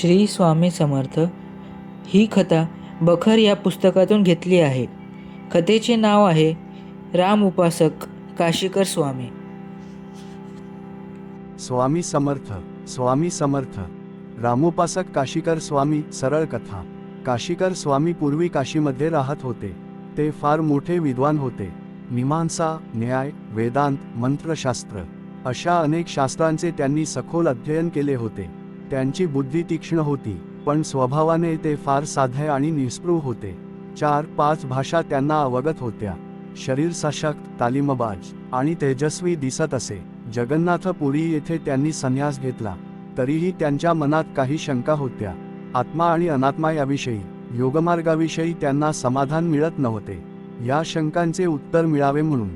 श्री स्वामी समर्थ. ही कथा बखर या पुस्तकातून घेतली आहे. कथेचे नाव आहे राम उपासक काशीकर स्वामी. स्वामी समर्थ स्वामी समर्थ. रामोपासक काशीकर स्वामी सरळ कथा. काशीकर स्वामी पूर्वी काशीमध्ये राहत होते. ते फार मोठे विद्वान होते. मीमांसा न्याय वेदांत मंत्रशास्त्र अशा अनेक शास्त्रांचे त्यांनी सखोल अध्ययन केले होते. त्यांची बुद्धी तीक्ष्ण होती पण स्वभावाने ते फार साधे आणि निस्पृह होते. चार पाच भाषा त्यांना अवगत होत्या. शरीर सशक्त तालीमबाज आणि तेजस्वी दिसत असे. जगन्नाथपुरी येथे त्यांनी संन्यास घेतला. तरीही त्यांच्या मनात काही शंका होत्या. आत्मा आणि अनात्मा याविषयी योगमार्गाविषयी त्यांना समाधान मिळत नव्हते. या शंकांचे उत्तर मिळावे म्हणून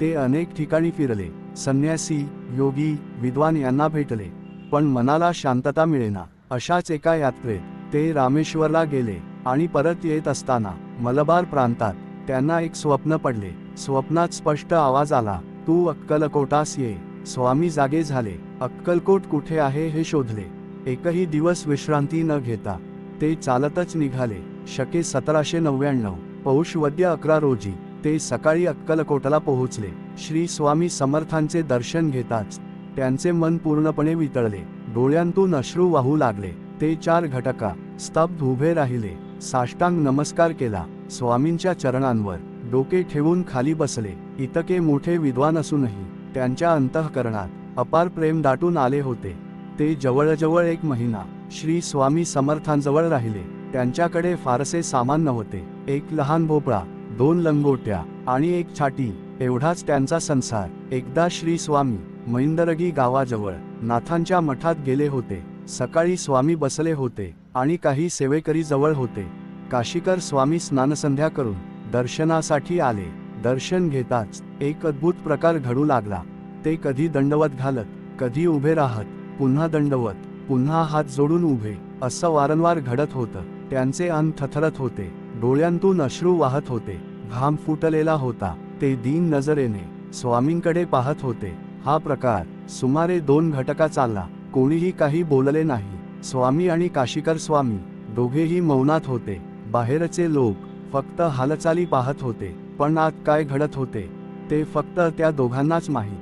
ते अनेक ठिकाणी फिरले. संन्यासी योगी विद्वान यांना भेटले. पण मनाला शांतता मिळेना. अशाच एका यात्रेत ते रामेश्वरला गेले आणि परत येत असताना मलबार प्रांतात त्यांना एक स्वप्न पडले. स्वप्नात स्पष्ट आवाज आला तू अक्कलकोटास ये. स्वामी जागे झाले. अक्कलकोट कुठे आहे हे शोधले. एकही दिवस विश्रांती न घेता ते चालतच निघाले. शके सतराशे नव्याण्णव पौष वद्य अकरा रोजी ते सकाळी अक्कलकोटला पोहोचले. श्री स्वामी समर्थांचे दर्शन घेताच त्यांचे मन पूर्णपणे वितळले. डोळ्यांतून अश्रू वाहू लागले. ते चार घटका स्तब्ध उभे राहिले. साष्टांग नमस्कार केला. स्वामींच्या चरणांवर डोके ठेवून खाली बसले. इतके मोठे विद्वान असूनही त्यांच्या अंतःकरणात अपार प्रेम दाटून आले होते. ते जवळजवळ एक महिना श्री स्वामी समर्थांजवळ राहिले. त्यांच्याकडे फारसे सामान नव्हते. एक लहान भोपळा दोन लंगोट्या आणि एक छाटी एवढाच त्यांचा संसार. एकदा श्री स्वामी मैंदरगी गावाजवळ नाथांच्या मठात गेले होते. सकाळी स्वामी बसले होते आणि काही सेवेकरी जवळ होते. काशीकर स्वामी स्नानसंध्या करून दर्शनासाठी आले. दर्शन घेताच एक अद्भुत प्रकार घडू लागला. ते कधी दंडवत घालत कधी उभे राहत पुन्हा दंडवत पुन्हा हात जोडून उभे असं वारंवार घडत होतं. त्यांचे अन्न थथरत होते डोळ्यांतून अश्रू वाहत होते. घाम फुटलेला होता. ते दीन नजरेने स्वामींकडे पाहत होते. हा प्रकार सुमारे दोन घटका चालला. कोणीही काही बोलले नाही. स्वामी आणि काशीकर स्वामी दोघेही मौनात होते. बाहेरचे लोक फक्त हालचाली पाहत होते. पण आत काय घडत होते ते फक्त त्या दोघांनाच माहीत.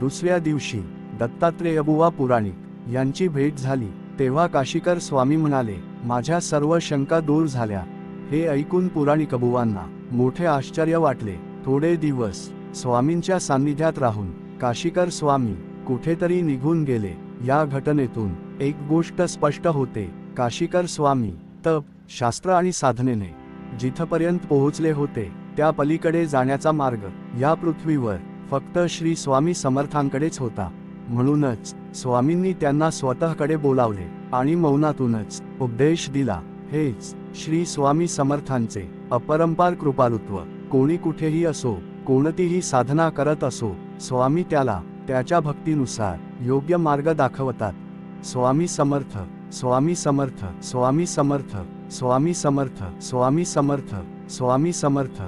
दुसऱ्या दिवशी दत्तात्रेयबुवा पुराणिक यांची भेट झाली. तेव्हा काशीकर स्वामी म्हणाले माझ्या सर्व शंका दूर झाल्या. हे ऐकून पुराणिक अबुवांना मोठे आश्चर्य वाटले. थोडे दिवस स्वामींच्या सान्निध्यात राहून काशीकर स्वामी कुठेतरी निघून गेले. या घटनेतून एक गोष्ट स्पष्ट होते. काशीकर स्वामी तप शास्त्र आणि साधनेने जिथपर्यंत पोहोचले होते त्या पलीकडे जाण्याचा मार्ग या पृथ्वीवर फक्त श्री स्वामी समर्थांकडेच होता. म्हणूनच स्वामींनी त्यांना स्वतःकडे बोलावले आणि मौनातूनच उपदेश दिला हेच श्री स्वामी समर्थांचे अपरंपार कृपालुत्व. कोणी कुठेही असो कोणतीही साधना करत असो स्वामी त्याला त्याच्या भक्तीनुसार योग्य मार्ग दाखवतात. स्वामी समर्थ स्वामी समर्थ स्वामी समर्थ स्वामी समर्थ स्वामी समर्थ स्वामी समर्थ.